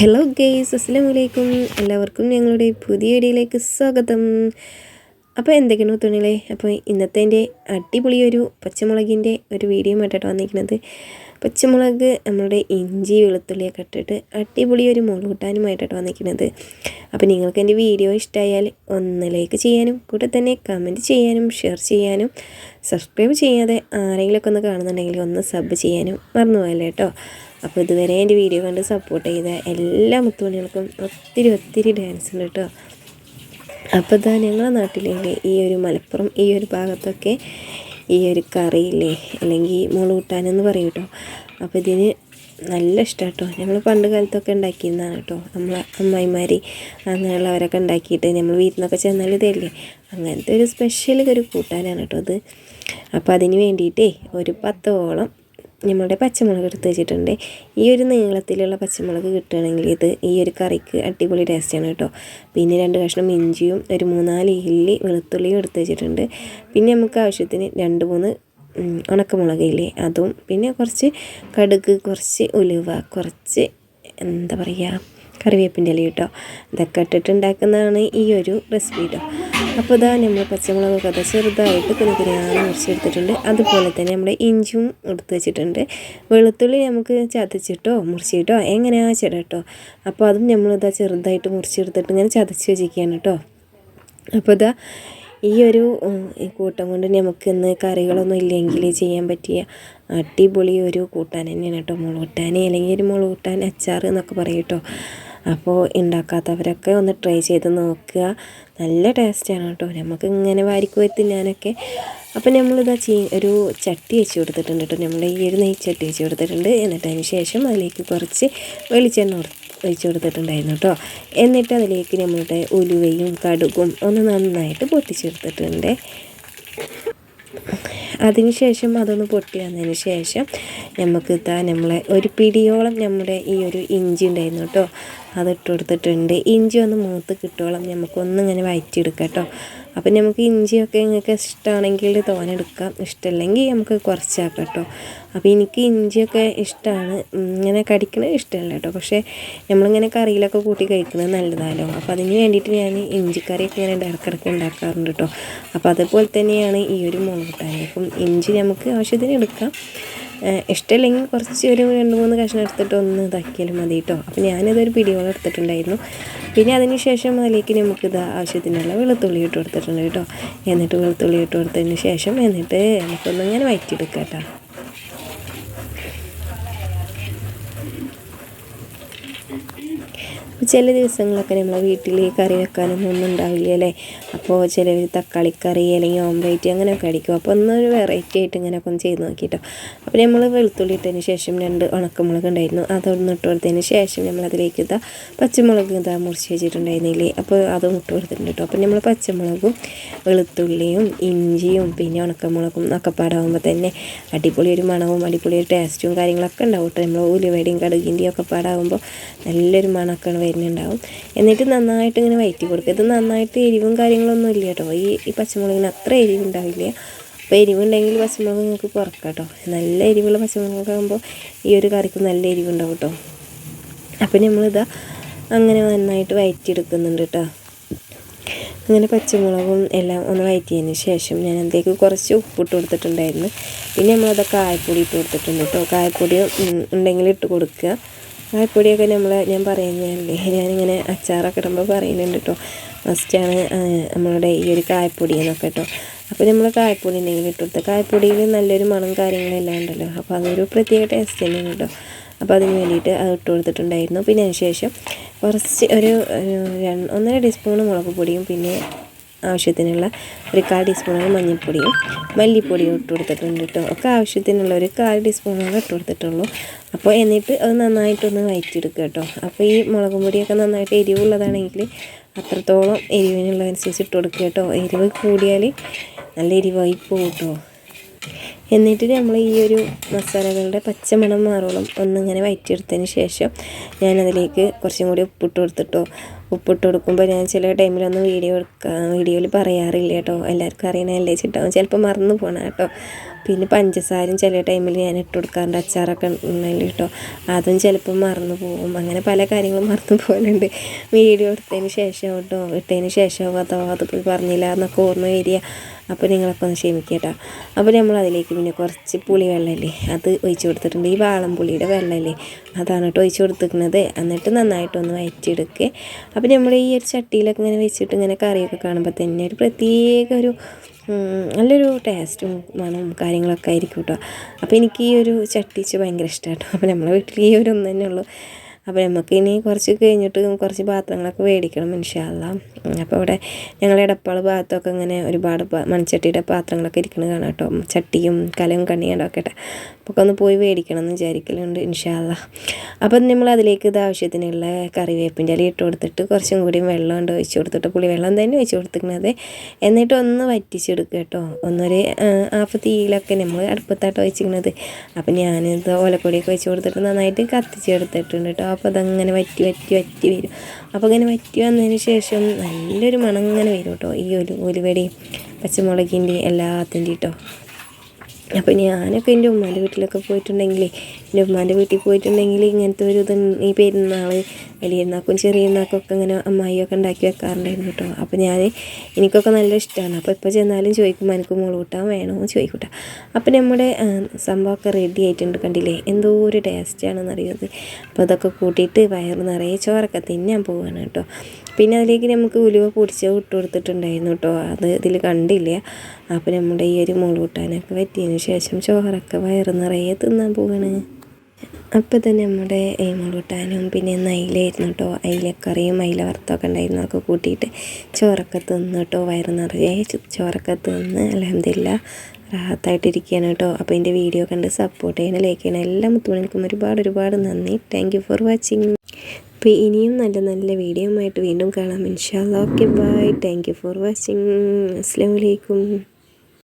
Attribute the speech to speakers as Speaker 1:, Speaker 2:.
Speaker 1: Hello guys അസ്സാം വലൈക്കും എല്ലാവർക്കും ഞങ്ങളുടെ പുതിയ വീഡിയോയിലേക്ക് സ്വാഗതം. അപ്പോൾ എന്തൊക്കെയാണ് തുണികളെ? അപ്പോൾ ഇന്നത്തെ എന്റെ അടിപൊളി ഒരു പച്ചമുളകിന്റെ ഒരു വീഡിയോ ആയിട്ടാണ് വന്നിരിക്കുന്നത്. പച്ചമുളക് നമ്മുടെ ഇഞ്ചി വെളുത്തുള്ളിയൊക്കെ ഇട്ടിട്ട് അടിപൊളി ഒരു മുളകൂട്ടാനുമായിട്ടാണ് വന്നിരിക്കുന്നത്. അപ്പോൾ നിങ്ങൾക്ക് എന്റെ വീഡിയോ ഇഷ്ടമായാൽ ഒന്ന് ലൈക്ക് ചെയ്യാനും കൂടെ തന്നെ കമന്റ് ചെയ്യാനും ഷെയർ ചെയ്യാനും സബ്സ്ക്രൈബ് ചെയ്യാതെ ആരെങ്കിലുമൊക്കെ ഒന്ന് കാണുന്നുണ്ടെങ്കിൽ ഒന്ന് സബ് ചെയ്യാനും മറന്നു പോയല്ലേ കേട്ടോ അപ്പോൾ ഇതുവരെ എന്റെ വീഡിയോ കണ്ട് സപ്പോർട്ട് ചെയ്ത എല്ലാ മുത്തുമണികൾക്കും ഒത്തിരി ഒത്തിരി ഡാൻസ് ഉണ്ട് കേട്ടോ അപ്പോൾ ഇതാ ഞങ്ങളുടെ നാട്ടിലെ ഈ ഒരു മലപ്പുറം ഈ ഒരു ഭാഗത്തൊക്കെ ഈ ഒരു കറിയില്ലേ അല്ലെങ്കിൽ മുളകൂട്ടാനെന്ന് പറയും കേട്ടോ. അപ്പോൾ ഇതിന് നല്ല ഇഷ്ടം കേട്ടോ ഞങ്ങൾ പണ്ട് കാലത്തൊക്കെ ഉണ്ടാക്കിയിരുന്നതാണ് കേട്ടോ. നമ്മളെ അമ്മായിമാർ അങ്ങനെയുള്ളവരൊക്കെ ഉണ്ടാക്കിയിട്ട് നമ്മൾ വീട്ടിൽ ചെന്നാൽ ഇതല്ലേ? അങ്ങനത്തെ ഒരു സ്പെഷ്യൽ ഒരു കൂട്ടാനാണ് കേട്ടോ അത്. അപ്പോൾ അതിന് വേണ്ടിയിട്ടേ ഒരു പത്തോളം നമ്മളുടെ പച്ചമുളക് എടുത്ത് വെച്ചിട്ടുണ്ട്. ഈ ഒരു നീളത്തിലുള്ള പച്ചമുളക് കിട്ടുകയാണെങ്കിൽ ഇത് ഈ ഒരു കറിക്ക് അടിപൊളി ടേസ്റ്റാണ് കേട്ടോ. പിന്നെ രണ്ട് കഷ്ണം ഇഞ്ചിയും ഒരു മൂന്നാൽ ഇല്ലി വെളുത്തുള്ളിയും എടുത്ത് വെച്ചിട്ടുണ്ട്. പിന്നെ നമുക്ക് ആവശ്യത്തിന് രണ്ട് മൂന്ന് ഉണക്കമുളകില്ലേ അതും. പിന്നെ കുറച്ച് കടുക് കുറച്ച് ഉലുവ കുറച്ച് എന്താ പറയുക കറിവേപ്പിന്റെ ഇല കേട്ടോ ഇതൊക്കെ ഇട്ടിട്ടുണ്ടാക്കുന്നതാണ് ഈ ഒരു റെസിപ്പി കേട്ടോ അപ്പോൾ ഇതാ നമ്മൾ പച്ചമുളകൊക്കെ അത് ചെറുതായിട്ട് കുഞ്ഞാണ് മുറിച്ചെടുത്തിട്ടുണ്ട്. അതുപോലെ തന്നെ നമ്മുടെ ഇഞ്ചും എടുത്ത് വെച്ചിട്ടുണ്ട്. വെളുത്തുള്ളി നമുക്ക് ചതച്ചിട്ടോ മുറിച്ചിട്ടോ എങ്ങനെയാ ചേട്ടാ അപ്പോൾ അതും നമ്മളിതാ ചെറുതായിട്ട് മുറിച്ചെടുത്തിട്ട് ഞാൻ ചതച്ച് വെച്ചിരിക്കുകയാണ് കേട്ടോ അപ്പോൾ ഇതാ ഈ ഒരു കൂട്ടം കൊണ്ട് നമുക്ക് ഇന്ന് കറികളൊന്നും ഇല്ലെങ്കിൽ ചെയ്യാൻ പറ്റിയ അടിപൊളി ഒരു കൂട്ടാൻ തന്നെയാണ് കേട്ടോ മുളകൂട്ടാൻ അല്ലെങ്കിൽ ഒരു മുളകൂട്ടാൻ അച്ചാർ എന്നൊക്കെ പറയും കേട്ടോ അപ്പോൾ ഉണ്ടാക്കാത്തവരൊക്കെ ഒന്ന് ട്രൈ ചെയ്ത് നോക്കുക. നല്ല ടേസ്റ്റാണ് കേട്ടോ. നമുക്ക് ഇങ്ങനെ വാരിക്കോയി തിന്നാനൊക്കെ അപ്പോൾ നമ്മളിതാ ചീ ഒരു ചട്ടി വെച്ച് കൊടുത്തിട്ടുണ്ട് കേട്ടോ. നമ്മൾ ഈ ഒരു നെയ് ചട്ടി വെച്ച് കൊടുത്തിട്ടുണ്ട്. എന്നിട്ട് അതിന് ശേഷം അതിലേക്ക് കുറച്ച് വെളിച്ചെണ്ണ ഒഴിച്ച് കൊടുത്തിട്ടുണ്ടായിരുന്നു കേട്ടോ. എന്നിട്ട് അതിലേക്ക് നമ്മളുടെ ഉലുവയും കടുകും ഒന്ന് നന്നായിട്ട് പൊട്ടിച്ചെടുത്തിട്ടുണ്ട്. അതിന് ശേഷം അതൊന്ന് പൊട്ടി വന്നതിന് ശേഷം നമുക്ക് ഇതാ നമ്മളെ ഒരു പിടിയോളം നമ്മുടെ ഈ ഒരു ഇഞ്ചി ഉണ്ടായിരുന്നു കേട്ടോ. അതിട്ട് കൊടുത്തിട്ടുണ്ട്. ഇഞ്ചി ഒന്ന് മൂത്ത് കിട്ടോളം നമുക്കൊന്നിങ്ങനെ വയറ്റിയെടുക്കാം കേട്ടോ. അപ്പം നമുക്ക് ഇഞ്ചിയൊക്കെ നിങ്ങൾക്ക് ഇഷ്ടമാണെങ്കിൽ തോനെടുക്കാം. ഇഷ്ടമല്ലെങ്കിൽ നമുക്ക് കുറച്ചാക്കാം കേട്ടോ അപ്പോൾ എനിക്ക് ഇഞ്ചിയൊക്കെ ഇഷ്ടമാണ് ഇങ്ങനെ കടിക്കണത് ഇഷ്ടമല്ല കേട്ടോ പക്ഷേ നമ്മളിങ്ങനെ കറിയിലൊക്കെ കൂട്ടി കഴിക്കുന്നത് നല്ലതാണല്ലോ അപ്പോൾ അതിന് വേണ്ടിയിട്ട് ഞാൻ ഇഞ്ചിക്കറിയൊക്കെ ഇങ്ങനെ ഇടക്കിടക്ക് ഉണ്ടാക്കാറുണ്ട് കേട്ടോ അപ്പോൾ അതുപോലെ തന്നെയാണ് ഈ ഒരു മുളക് അപ്പം ഇഞ്ചി നമുക്ക് ആവശ്യത്തിന് എടുക്കാം. ഇഷ്ടമില്ലെങ്കിൽ കുറച്ച് ഒരു രണ്ട് മൂന്ന് കഷ്ണം എടുത്തിട്ട് ഒന്ന് ഇതാക്കിയാലും മതി കേട്ടോ. അപ്പോൾ ഞാനിതൊരു പിടിയോളം എടുത്തിട്ടുണ്ടായിരുന്നു. പിന്നെ അതിന് ശേഷം അതിലേക്ക് നമുക്ക് ആവശ്യത്തിനുള്ള വെളുത്തുള്ളി ഇട്ട് കൊടുത്തിട്ടുണ്ട് കേട്ടോ. എന്നിട്ട് വെളുത്തുള്ളി ഇട്ട് കൊടുത്തതിന് ശേഷം എന്നിട്ട് നമുക്കൊന്ന് ഇങ്ങനെ വയറ്റിയെടുക്കാം കേട്ടോ. ചില ദിവസങ്ങളൊക്കെ നമ്മൾ വീട്ടിൽ കറി വെക്കാനൊന്നും ഒന്നും ഉണ്ടാവില്ല അല്ലേ? അപ്പോൾ ചിലർ തക്കാളിക്കറി അല്ലെങ്കിൽ ഓംലേറ്റ് അങ്ങനെയൊക്കെ അടിക്കും. അപ്പോൾ ഒന്നൊരു വെറൈറ്റി ആയിട്ട് ഇങ്ങനെയൊക്കെ ഒന്ന് ചെയ്ത് നോക്കിയിട്ടോ അപ്പോൾ നമ്മൾ വെളുത്തുള്ളി ഇട്ടതിന് ശേഷം രണ്ട് ഉണക്കമുളക് ഉണ്ടായിരുന്നു. അതൊന്ന് ഇട്ട് കൊടുത്തതിന് ശേഷം നമ്മൾ അതിലേക്ക് ഇതാ പച്ചമുളക് ഇതാ മുറിച്ച് വെച്ചിട്ടുണ്ടായിരുന്നില്ലേ? അപ്പോൾ അതും ഇട്ട് കൊടുത്തിട്ടുണ്ട് കേട്ടോ അപ്പോൾ നമ്മൾ പച്ചമുളകും വെളുത്തുള്ളിയും ഇഞ്ചിയും പിന്നെ ഉണക്കമുളകും ഒക്കെ പാടാകുമ്പോൾ തന്നെ അടിപൊളി ഒരു മണവും അടിപൊളി ഒരു ടേസ്റ്റും കാര്യങ്ങളൊക്കെ ഉണ്ടാവും കേട്ടോ നമ്മൾ ഉലുവയുടെയും കടുകിന്റെയും ഒക്കെ പാടാകുമ്പോൾ നല്ലൊരു മണമൊക്കെയാണ് വരുന്നുണ്ടാവും എന്നിട്ട് നന്നായിട്ട് ഇങ്ങനെ വയറ്റി കൊടുക്കുക. ഇത് നന്നായിട്ട് എരിവും കാര്യങ്ങളൊന്നും ഇല്ല കേട്ടോ. ഈ ഈ പച്ചമുളകിന് അത്ര എരിവുണ്ടാവില്ല അപ്പോൾ എരിവുണ്ടെങ്കിൽ പച്ചമുളക് നിങ്ങൾക്ക് കുറക്കാം കേട്ടോ. നല്ല എരിവുള്ള പച്ചമുളകാകുമ്പോൾ ഈ ഒരു കറിക്ക് നല്ല എരിവുണ്ടാവും കേട്ടോ. അപ്പോൾ നമ്മളിതാ അങ്ങനെ നന്നായിട്ട് വയറ്റിയെടുക്കുന്നുണ്ട് കേട്ടോ. അങ്ങനെ പച്ചമുളകും എല്ലാം ഒന്ന് വയറ്റിയതിന് ശേഷം ഞാൻ അതിലേക്ക് കുറച്ച് ഉപ്പിട്ട് കൊടുത്തിട്ടുണ്ടായിരുന്നു. പിന്നെ നമ്മളത് കായപ്പൊടി ഇട്ട് കൊടുത്തിട്ടുണ്ട് കേട്ടോ. കായപ്പൊടി ഉണ്ടെങ്കിൽ ഇട്ട് കൊടുക്കുക. കായപ്പൊടിയൊക്കെ നമ്മൾ ഞാൻ പറയുന്നതല്ലേ? ഞാനിങ്ങനെ അച്ചാറൊക്കെ ഇടുമ്പോൾ പറയുന്നുണ്ട് കേട്ടോ മസ്റ്റാണ് നമ്മളുടെ ഈ ഒരു കായപ്പൊടി എന്നൊക്കെ കേട്ടോ അപ്പോൾ നമ്മൾ കായപ്പൊടി ഉണ്ടെങ്കിൽ ഇട്ട് കായ്പൊടിയിൽ നല്ലൊരു മണം കാര്യങ്ങളെല്ലാം ഉണ്ടല്ലോ. അപ്പോൾ അതൊരു പ്രത്യേക ടേസ്റ്റ് തന്നെയാണ് കേട്ടോ അപ്പോൾ അതിന് വേണ്ടിയിട്ട് അത് ഇട്ട് കൊടുത്തിട്ടുണ്ടായിരുന്നു. പിന്നെ അതിന് ശേഷം കുറച്ച് ഒരു ഒന്നര ടീസ്പൂൺ മുളക് പൊടിയും പിന്നെ ആവശ്യത്തിനുള്ള ഒരു കാൽ ടീസ്പൂണാണ് മഞ്ഞൾപ്പൊടിയും മല്ലിപ്പൊടിയും ഇട്ട് കൊടുത്തിട്ടുണ്ട് കേട്ടോ ഒക്കെ ആവശ്യത്തിനുള്ള ഒരു കാൽ ടീസ്പൂണാണ് ഇട്ട് കൊടുത്തിട്ടുള്ളൂ. അപ്പോൾ എന്നിട്ട് അത് നന്നായിട്ടൊന്ന് വയറ്റിയെടുക്കുക കേട്ടോ അപ്പോൾ ഈ മുളക് പൊടിയൊക്കെ നന്നായിട്ട് എരിവുള്ളതാണെങ്കിൽ അത്രത്തോളം എരിവിനുള്ളതനുസരിച്ച് ഇട്ട് കൊടുക്കുക കേട്ടോ എരിവ് കൂടിയാൽ നല്ല എരിവായി പോകും കേട്ടോ എന്നിട്ട് നമ്മൾ ഈ ഒരു മസാലകളുടെ പച്ചമണം മാറോളം ഒന്നിങ്ങനെ വയറ്റിയെടുത്തതിന് ശേഷം ഞാനതിലേക്ക് കുറച്ചും കൂടി ഉപ്പിട്ട് കൊടുത്തിട്ടോ. ഉപ്പിട്ട് കൊടുക്കുമ്പോൾ ഞാൻ ചില ടൈമിലൊന്നും വീഡിയോ എടുക്കാൻ വീഡിയോയിൽ പറയാറില്ല കേട്ടോ. എല്ലാവർക്കും അറിയണല്ലേ ചിട്ടാവും ചിലപ്പോൾ മറന്നു പോകണം കേട്ടോ. പിന്നെ പഞ്ചസാരയും ചില ടൈമിൽ ഞാൻ ഇട്ട് കൊടുക്കാറുണ്ട് അച്ചാറൊക്കെ ഉണ്ടെങ്കിൽ കേട്ടോ. അതും ചിലപ്പോൾ മറന്നു പോകും. അങ്ങനെ പല കാര്യങ്ങളും മറന്നു പോകലുണ്ട്. വീഡിയോ എടുത്തതിന് ശേഷം കേട്ടോ. ഇട്ടതിന് ശേഷം അതോ അത് പറഞ്ഞില്ല എന്നൊക്കെ ഓർമ്മ വരിക. അപ്പോൾ നിങ്ങളൊക്കെ ഒന്ന് ക്ഷമിക്കുക കേട്ടോ. അപ്പോൾ നമ്മൾ അതിലേക്ക് പിന്നെ കുറച്ച് പുളി വെള്ളമല്ലേ അത് ഒഴിച്ച് കൊടുത്തിട്ടുണ്ട്. ഈ വാളം പുളിയുടെ വെള്ളമല്ലേ അതാണ് കേട്ടോ ഒഴിച്ച് കൊടുത്തിരിക്കുന്നത്. എന്നിട്ട് നന്നായിട്ടൊന്ന് വയറ്റിയെടുക്കുക അപ്പോൾ നമ്മൾ ഈ ഒരു ചട്ടിയിലൊക്കെ ഇങ്ങനെ വെച്ചിട്ട് ഇങ്ങനെ കറിയൊക്കെ കാണുമ്പോൾ തന്നെ ഒരു പ്രത്യേക ഒരു നല്ലൊരു ടേസ്റ്റും മണവും കാര്യങ്ങളൊക്കെ ആയിരിക്കും കേട്ടോ. അപ്പോൾ എനിക്ക് ഈ ഒരു ചട്ടിച്ച് ഭയങ്കര ഇഷ്ടമാണ് കേട്ടോ അപ്പോൾ നമ്മളെ വീട്ടിൽ ഈ ഒരു ഒന്ന് തന്നെ ഉള്ളൂ. അപ്പോൾ നമുക്ക് ഇനി കുറച്ച് കഴിഞ്ഞിട്ട് കുറച്ച് പാത്രങ്ങളൊക്കെ മേടിക്കണം ഇൻഷാല്ല അപ്പോൾ ഇവിടെ ഞങ്ങളുടെ ഇടപ്പാൾ ഭാഗത്തൊക്കെ ഇങ്ങനെ ഒരുപാട് മൺചട്ടിയുടെ പാത്രങ്ങളൊക്കെ ഇരിക്കുന്നത് കാണാം കേട്ടോ ചട്ടിയും കലയും കണ്ണിയും ഒക്കെ അപ്പോൾ ഒക്കെ ഒന്ന് പോയി മേടിക്കണം എന്ന് വിചാരിക്കലുണ്ട് ഇൻഷാല്ല അപ്പം നമ്മൾ അതിലേക്ക് ഇത് ആവശ്യത്തിനുള്ള കറിവേപ്പിന്റെ ഇല ഇട്ട് കൊടുത്തിട്ട് കുറച്ചും കൂടി വെള്ളം ഉണ്ട് ഒഴിച്ച് കൊടുത്തിട്ട് പുളി വെള്ളം തന്നെ ഒഴിച്ച് കൊടുത്തിരിക്കുന്നത് എന്നിട്ട് ഒന്ന് വറ്റിച്ചെടുക്കുക കേട്ടോ ഒന്നൊരു ഹാഫ് തീയിലൊക്കെ നമ്മൾ അടുപ്പത്തായിട്ട് ഒഴിച്ചിരിക്കുന്നത് അപ്പം ഞാനിത് ഓലക്കൊടിയൊക്കെ വെച്ച് കൊടുത്തിട്ട് നന്നായിട്ട് കത്തിച്ചെടുത്തിട്ടുണ്ട് കേട്ടോ അപ്പോൾ അതങ്ങനെ വറ്റി വറ്റി വറ്റി വരും. അപ്പോൾ അങ്ങനെ വറ്റി വന്നതിന് ശേഷം നല്ലൊരു മണം വരും കേട്ടോ ഈ ഒരു ഉലുവയുടെയും പച്ചമുളകിന്റെ എല്ലാത്തിന്റെയും കേട്ടോ അപ്പോൾ ഞാനൊക്കെ എന്റെ ഉമ്മാന്റെ വീട്ടിലൊക്കെ പോയിട്ടുണ്ടെങ്കിൽ എന്റെ ഉമ്മാന്റെ വീട്ടിൽ പോയിട്ടുണ്ടെങ്കിൽ ഇങ്ങനത്തെ ഒരു ഇത് ഈ പെരുന്നാൾ വലിയനാക്കും ചെറിയനാക്കും ഒക്കെ ഇങ്ങനെ അമ്മായിയൊക്കെ ഉണ്ടാക്കി വെക്കാറുണ്ടായിരുന്നു കേട്ടോ. അപ്പോൾ ഞാൻ എനിക്കൊക്കെ നല്ല ഇഷ്ടമാണ്. അപ്പോൾ ഇപ്പോൾ ചെന്നാലും ചോദിക്കും എനിക്ക് മുളകൂട്ടാൻ വേണോ? ചോദിക്കൂട്ടാ അപ്പോൾ നമ്മുടെ സംഭവമൊക്കെ റെഡി ആയിട്ടുണ്ട് കണ്ടില്ലേ? എന്തോ ഒരു ടേസ്റ്റാണെന്ന് അറിയുന്നത് അപ്പോൾ അതൊക്കെ കൂട്ടിയിട്ട് വയറ് നിറയെ ചോറൊക്കെ തിന്നാൻ പോവുകയാണ് കേട്ടോ. പിന്നെ അതിലേക്ക് നമുക്ക് ഉലുവ പൊടിച്ച് ഇട്ട് കൊടുത്തിട്ടുണ്ടായിരുന്നു കേട്ടോ. അത് ഇതിൽ കണ്ടില്ല. അപ്പോൾ നമ്മുടെ ഈ ഒരു മുളകൂട്ടാനൊക്കെ പറ്റിയതിന് ശേഷം ചോറൊക്കെ വയറ് നിറയെ തിന്നാൻ പോവാണ്. അപ്പോൾ തന്നെ നമ്മുടെ മുളകുട്ടാനും പിന്നെ അയിലായിരുന്നു കേട്ടോ അയിലക്കറിയും അയില വറുത്തൊക്കെ ഉണ്ടായിരുന്നു. അതൊക്കെ കൂട്ടിയിട്ട് ചോറൊക്കെ തിന്ന് കേട്ടോ വയറ് നിറയെ ചോറൊക്കെ തിന്ന് അലഹമില്ല റാഹത്തായിട്ടിരിക്കുകയാണ് കേട്ടോ അപ്പോൾ എന്റെ വീഡിയോ കണ്ട് സപ്പോർട്ട് ചെയ്യണം ലൈക്ക് ചെയ്യണം. എല്ലാ മുത്തുമണിക്കും ഒരുപാട് ഒരുപാട് നന്ദി. താങ്ക് ഫോർ വാച്ചിങ് അപ്പോൾ ഇനിയും നല്ല നല്ല വീഡിയോ ആയിട്ട് വീണ്ടും കാണാം. ഇൻഷാല്ലാ okay bye thank for watching അസ്സാം വലൈക്കും